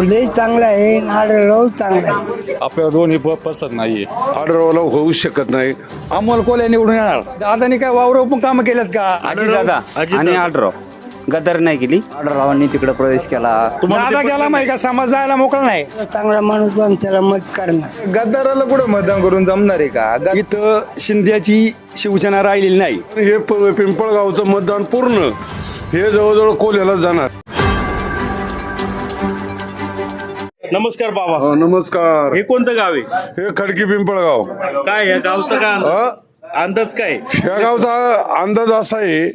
लय चांगला आहे. नारळ चांगला आहे. आपल्याला दोन्ही प- पसंत नाहीये. ऑर्डरवाला होऊच शकत नाही. अमोल कोल्हे निवडून येणार. दादानी काय वावर पण कामं केलेत का? दादा आणि आडराव गद्दार नाही केली. आडरावांनी तिकडे प्रवेश केला. दादा गेला माहिती का? समाज जायला मोकळा नाही. चांगला माणूस आणि त्याला मत करणार. गद्दाराला कुठं मतदान करून जमणार आहे का? ग- इथं शिंद्याची शिवसेना राहिलेली नाही. हे प- पिंपळगावचं मतदान पूर्ण. हे जवळजवळ कोल्यालाच जाणार. नमस्कार बाबा. अ, नमस्कार. हे कोणतं गाव आहे? हे खडकी पिंपळगाव. काय या गावचं काय अंदाज? काय? ह्या गावचा अंदाज असा आहे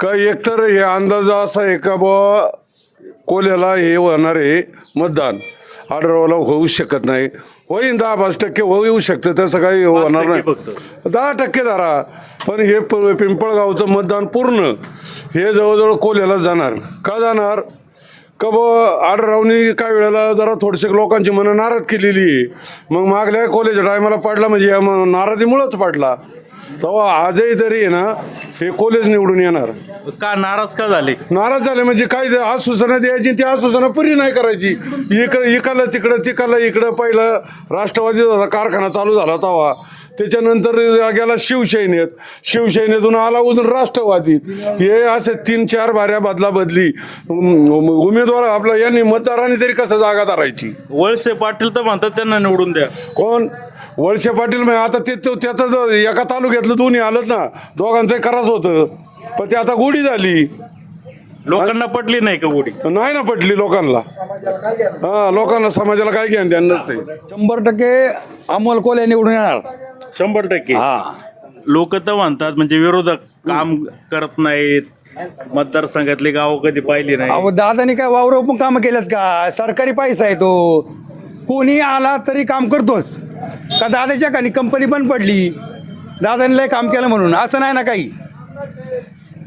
का एकतर हे अंदाज असा आहे का बुवा कोल्याला हे होणार आहे मतदान. ऑर्डरवाला होऊ शकत नाही. होईन दहा पाच टक्के होऊ येऊ शकतं तसं काही होणार टक्के नाही. दहा टक्के धरा पण हे प- पिंपळगावचं मतदान पूर्ण हे जवळजवळ कोल्यालाच जाणार. का जाणार? का ब आडरावनी काय वेळेला जरा थोडेसे लोकांची मनं नाराज केलेली. आहे मग मागल्या कॉलेज टायमाला पडला म्हणजे या म- नाराजीमुळंच पडला. तेव्हा आजही तरी आहे ना हे कॉलेज निवडून येणार. का नाराज का झाले? नाराज झाले म्हणजे काय ते आज सूचना द्यायची ती आज सूचना पुरी नाही करायची. इकडं इकाला तिकडं तिकाला इकडं पहिलं राष्ट्रवादीचा कारखाना चालू झाला तेव्हा. त्याच्यानंतर गेला शिवसेनेत शिवसेनेतून आला उजून राष्ट्रवादीत हे असे तीन चार भाऱ्या बदला बदली. उम- उमेदवार आपला यांनी मतदारांनी तरी कसं जागा धरायची? वळसे पाटील तर म्हणतात त्यांना निवडून द्या. कोण? वळसे पाटील म्हणजे आता ते तो- त्याचं एका तालुक्यातलं दोन्ही आलं ना दोघांचं कराच होतं. पण ते आता गोडी झाली. लोकांना पटली नाही का गोडी? नाही ना पटली लोकांना. हा लोकांना समाजाला काय ज्ञान ध्यान नसते शंभर टक्के अमोल कोल्हे निवडून येणार. शंभर टक्के. हा. लोक तर म्हणतात म्हणजे विरोधक काम करत नाहीत. मतदारसंघातली गावं कधी पाहिली नाही अहो दादानी काय वावर पण कामं केलेत का? सरकारी पैसा आहे तो. कोणी आला तरी काम करतोच. का दादाच्या खाली कंपनी पण पडली. दादाने लय काम केलं म्हणून. असं नाही ना काही.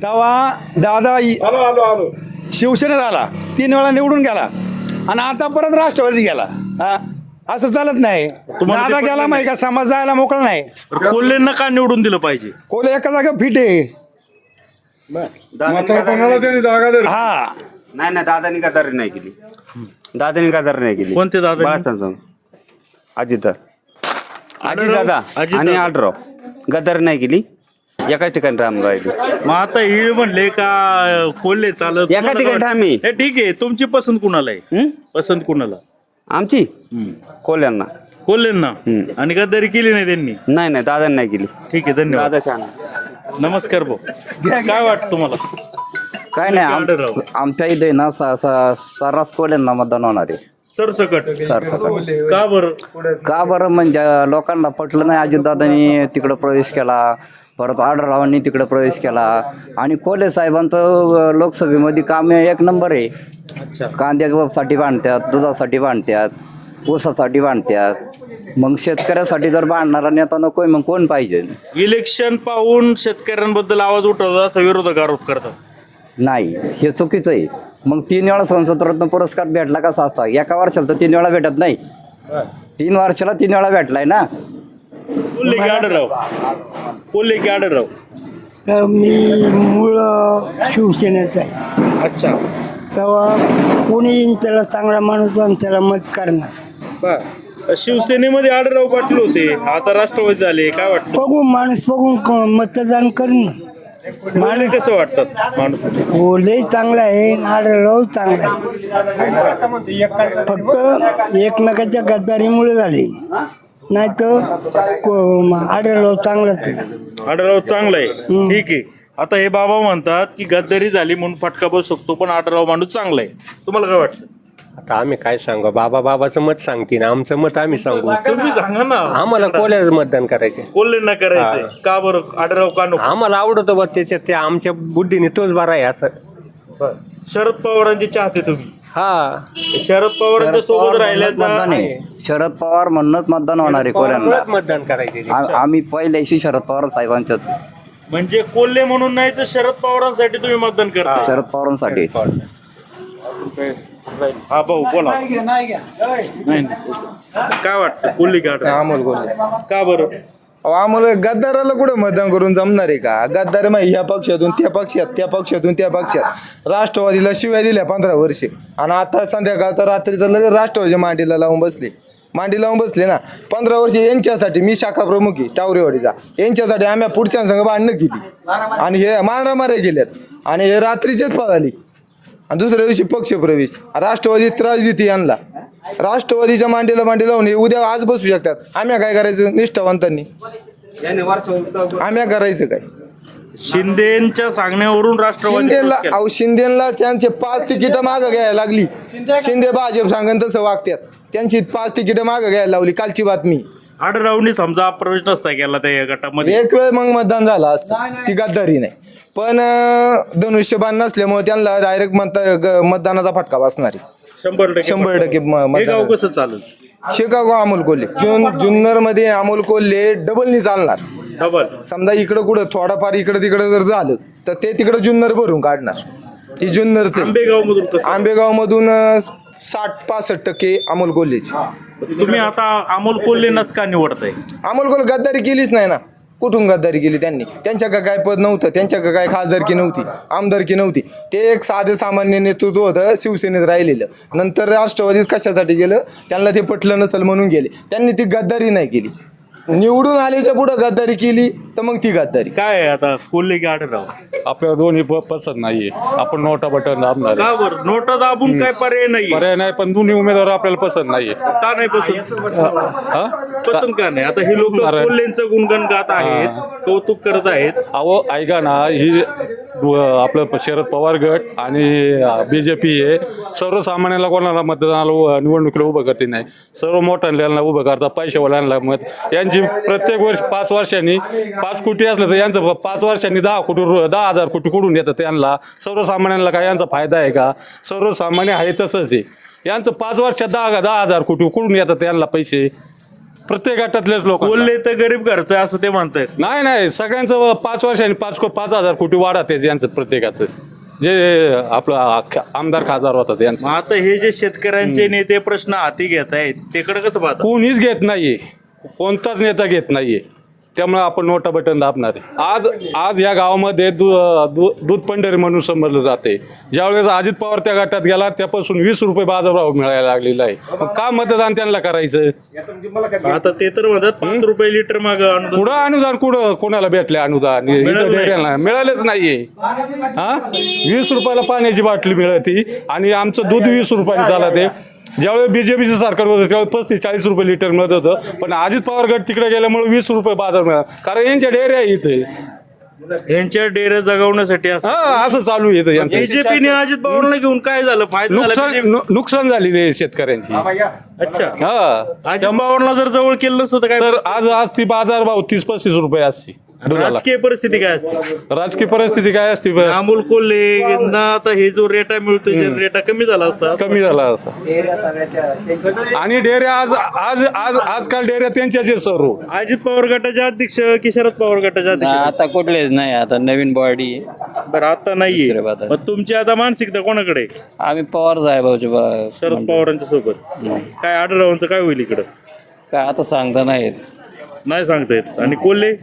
तेव्हा दादा इ- शिवसेनेत आला. तीन वेळा निवडून गेला. आणि आता परत राष्ट्रवादी गेला. हा. असं चालत नाही. तुम्हाला ते दादा पटलं गेला नाही? माहिती का? समाज जायला मोकळा नाही. तर कोल्हेंना का निवडून दिलं पाहिजे. कोले एका जागा फिट आहे. म्हातारपणाला त्यांनी जागा दिली. हा. नाही नाही दादानी गद्दारी नाही केली. दादानी गद्दारी नाही केली. कोणते दादानी? बाळासाहेब अजित. अजित? दादा अजित आणि दादा. आडराव गद्दारी नाही केली. एकाच ठिकाणी राम राहिली. मग आता हे म्हणले का कोल्हे चालत एका ठिकाणी. हे ठीक आहे. तुमची पसंत कुणाला आहे? हं? पसंत कुणाला? आमची? कोल्यांना कोल्हेंना हं. आणि गद्दारी केली नाही त्यांनी? नाही नाही दादानी नाही केली. ठीक आहे धन्यवाद. दादा शहाणा. नमस्कार भाऊ. काय वाटतं तुम्हाला? काय नाही आमच्या इथे ना स- स- सर्रास कोल्यांना मतदान होणार आहे. सरसकट. सरसकट. का बरं? का बरं? म्हणजे लोकांना पटलं नाही अजितदादांनी तिकडं प्रवेश केला. परत आढळरावांनी तिकडं प्रवेश केला. आणि कोले साहेबांचं लोकसभेमध्ये काम एक नंबर आहे. अच्छा. कांद्यासाठी बांधतात दुधासाठी बांधतात ऊसासाठी बांधतात. मग शेतकऱ्यासाठी जर बांधणारा नेता नकोय मग कोण पाहिजे? इलेक्शन पाहून शेतकऱ्यांबद्दल आवाज उठवतात असा विरोधक आरोप करतात? नाही हे चुकीचं आहे. मग तीन वेळा संसदरत्न पुरस्कार भेटला कसा असता? एका वर्षाला तर तीन वेळा भेटत नाही. तीन वर्षाला तीन वेळा भेटलाय ना? कोल्हे की आढळराव कोल्हे की आढळराव तर मी मूळ शिवसेनेचा आहे. अच्छा. तेव्हा कोणी येईन त्याला चांगला माणूस आणि त्याला मत करणार. शिवसेनेमध्ये आढळराव पाटील होते. आता राष्ट्रवादी झाले. काय वाटतं? बघू माणूस बघून क- मतदान करणं माणूस कसं वाटतात माणूस हो लय चांगला आहे. नारळ चांगला आहे. फक्त एकमेकाच्या गद्दारीमुळे झाले. नाही तर आढळ चांगलाच आहे. आढळराव चांगला आहे ठीक आहे. आता हे बाबा म्हणतात की गद्दारी झाली म्हणून फटका बसू शकतो पण आढळराव माणूस चांगला आहे तुम्हाला काय वाटतं? आता आम्ही काय सांगू? बाबा बाबाचं मत सांगतील आमचं मत आम्ही सांगू. तुम्ही सांगा ना. आम्हाला कोल्याच मतदान करायचे कोल्हेंना करायचंय. का बरं? आढळराव का नको? आम्हाला आवडतं बा त्याच्यात ते आमच्या बुद्धीने तोच बरा आहे असं. शरद पवारांचे चाहते तुम्ही. हा. शरद पवारांच्या सोबत मतदान राहिल्याचा आहे. शरद पवार म्हणूनच मतदान होणार आहे कोल्यांना कोणालाच मतदान करायचे आम्ही पहिल्याशी शरद पवार साहेबांच्यात म्हणजे कोल्हे म्हणून नाही तर शरद पवारांसाठी तुम्ही मतदान करता. शरद पवारांसाठी. हा भाऊ बोला. नाही नाही. काय वाटतं? कोल्हे का? अमोल कोल्हे. का बरं? अहो, आम्हाला गद्दाराला कुठं मतदान करून जमणार आहे का? गद्दार मग ह्या पक्षातून त्या पक्षात त्या पक्षातून त्या पक्षात. राष्ट्रवादीला शिव्या दिल्या पंधरा वर्षे. आणि आता संध्याकाळचा रात्रीचा लगेच राष्ट्रवादी मांडीला लावून बसले. मांडी लावून बसले ना. पंधरा वर्षे यांच्यासाठी मी शाखा प्रमुख आहे टावरेवाडीचा. यांच्यासाठी आम्ही पुढच्या संघ भांडणं केली. आणि हे मारामाऱ्या गेल्यात आणि हे रात्रीचेच पळाली. आणि दुसऱ्या दिवशी पक्षप्रवेश. राष्ट्रवादी त्रास देते यांना. राष्ट्रवादीच्या मांडीला मांडी लावून हे उद्या आज बसू शकतात. आम्ही काय करायचं? निष्ठावंतांनी. आम्ही करायचं काय? शिंदेच्या सांगण्यावरून राष्ट्रवादी शिंदेला. अहो शिंदेला त्यांचे पाच तिकीटं मागं घ्यायला लागली. शिंदे भाजप सांगन तसं वागतात त्यांची पाच तिकीटं मागं घ्यायला लावली. कालची बातमी. आडरावनी समजा प्रवेश नसता केला त्या गटामध्ये. एक वेळ मग मतदान झालं असतं. ती गद्दारी नाही. पण अं, धनुष्यबाण नसल्यामुळे त्यांना डायरेक्ट मत मतदानाचा फटका बसणार आहे. शंभर टक्के शंभर टक्के म- हे गाव मतदान. कसं चालेल? शिकागो अमोल कोल्हे. जुन जुन्नरमध्ये अमोल कोल्हे डबलनी चालणार. डबल समजा इकडं कुठं थोडाफार इकडं तिकडं जर झालं तर ते तिकडं जुन्नर भरून काढणार. ती जुन्नरचे. आंबेगाव मधून कसं? आंबेगाव मधून साठ पासष्ट टक्के अमोल कोल्हेची. तुम्ही आता अमोल कोल्हेनच का निवडताय? अमोल कोल्हे गद्दारी केलीच नाही ना. कुठून गद्दारी केली त्यांनी? त्यांच्या का काय पद नव्हतं? त्यांच्या का काय खासदारकी नव्हती? आमदारकी नव्हती? ते एक साधे सामान्य नेतृत्व होतं शिवसेनेत राहिलेलं. नंतर राष्ट्रवादीत कशासाठी गेलं? त्यांना ते पटलं नसेल म्हणून गेले. त्यांनी ती गद्दारी नाही केली. निवडून आल्याच्या पुढं गद्दारी केली तर मग ती गद्दारी. काय आहे आता? कोल्हे की आडराव आपल्याला दोन्ही प- पसंत नाहीये. आपण नोटा बटन दाबणार आहे. का बरं? नोटा दाबून काय पर्याय नाही पर्याय नाही पण दोन्ही उमेदवार आपल्याला पसंत नाहीये. का नाही पसंत? हा? पसंत का नाही? आता हे लोक अरे. कोल्हेंचं गुणगान गात आहेत कौतुक करत आहेत. अहो ऐका ना ही आपलं शरद पवार गट आणि बी जे पी हे सर्वसामान्याला कोणाला मतदानाला निवडणुकीला उभं करते नाही. सर्व मोठ्यांना उभं करतात पैशावाल्यांना मत. यांची प्रत्येक वर्ष पाच वर्षांनी पाच कोटी असलं तर यांचं पाच वर्षांनी दहा कोटी दहा हजार कोटी कुठून येतात त्यांना? सर्वसामान्यांना काय यांचा फायदा आहे का? सर्वसामान्य आहे तसंच आहे. यांचं पाच वर्षात दहा दहा हजार कोटी कुठून येतात यांना पैसे? प्रत्येक गटातलेच लोक कोल्हे तर गरीब घरचं आहे असं ते म्हणतायत नाही नाही सगळ्यांचं पाच वर्षांनी पाच को पाच हजार कोटी वाढत आहे यांचं प्रत्येकाचं. जे आपलं आमदार खासदार होतात यांचं. मग आता हे जे शेतकऱ्यांचे नेते प्रश्न हाती घेत आहेत तिकडे कसं पाहता? कोणीच घेत नाहीये. कोणताच नेता घेत नाहीये. त्यामुळे आपण नोटा बटन दाबणार आहे. आज आज या गावामध्ये दू दू दूध पंढरी म्हणून समजलं जाते. ज्यावेळेस अजित पवार त्या गटात गेला त्यापासून वीस रुपये बाजारभाव मिळायला लागलेला आहे. मग का मतदान त्यांना करायचं? आता ते तर म्हणतात पाच रुपये लिटर माग कुठं अनुदान कुठं कोणाला भेटले अनुदान? इथं मिळालंच नाहीये. हा? वीस रुपयाला पाण्याची बाटली मिळती आणि आमचं दूध वीस रुपयाने चालत आहे ज्यावेळेस बीजेपीचं सरकार होतं त्यावेळेस पस्तीस चाळीस रुपये लिटर मिळत होतं. पण अजित पवार गट तिकडे गेल्यामुळे वीस रुपये बाजार मिळाला. कारण यांच्या डेअऱ्या आहे इथे. यांच्या डेरे जगवण्यासाठी असं हा असं चालू इथं यांचं. बीजेपीने अजित पवारला घेऊन काय झालं? फायदा झाला नुकसान BJP? नु- नुकसान झालेली आहे शेतकऱ्यांची. अच्छा. हा. अजित पवारला जर जवळ केलं नसतं तर काय तर आज आज ती बाजार भाव तीस पस्तीस रुपये असते. दुधाला राजकीय परिस्थिती काय असते? राजकीय परिस्थिती काय असते बरं? अमोल कोल्हे यांना आता हे जो रेटा मिळतोय जर रेटा कमी झाला असता कमी झाला असं आणि डेऱ्या आज आज आज आजकाल डेऱ्या त्यांच्याच आहे सर्व अजित पवार गटाचे अध्यक्ष की शरद पवार गटाचे अध्यक्ष? आता कुठलेच नाही आता नवीन बॉडी बरं आता नाहीये. मग तुमची आता मानसिकता कोणाकडे? आहे? आम्ही पवार साहेबाच्या बा- शरद पवारांच्या सोबत काय आढळरावांचं काय होईल इकडं? काय आता सांगता नाही नाही सांगता येत. आणि कोल्हे?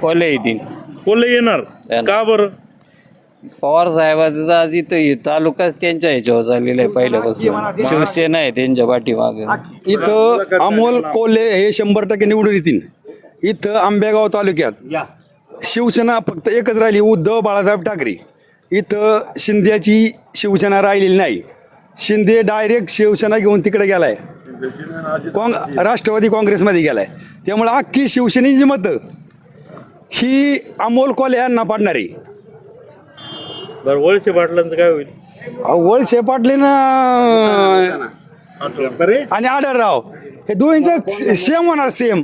कोल्हे येतील. कोल्हे येणार. येणार. का बरं? पवार साहेबाचं आज इथं हे तालुकाच त्यांच्या ह्याच्यावर झालेला आहे पहिल्यापासून. शिवसेना आहे त्यांच्या पाठीमागे. इथं अमोल कोल्हे हे शंभर टक्के निवडून येतील. इथं आंबेगाव तालुक्यात. शिवसेना फक्त एकच राहिली उद्धव बाळासाहेब ठाकरे. इथं शिंद्याची शिवसेना राहिलेली नाही. शिंदे डायरेक्ट शिवसेना घेऊन तिकडे गेलाय. काँग राष्ट्रवादी काँग्रेसमध्ये गेलाय. त्यामुळे अख्खी शिवसेनेची मतं ही अमोल कोल्हे यांना पाडणार. आहे बरं वळसे पाटलांचं काय होईल? वळसे पाटले ना आणि आढळराव. हे दोघींचं सेम होणार सेम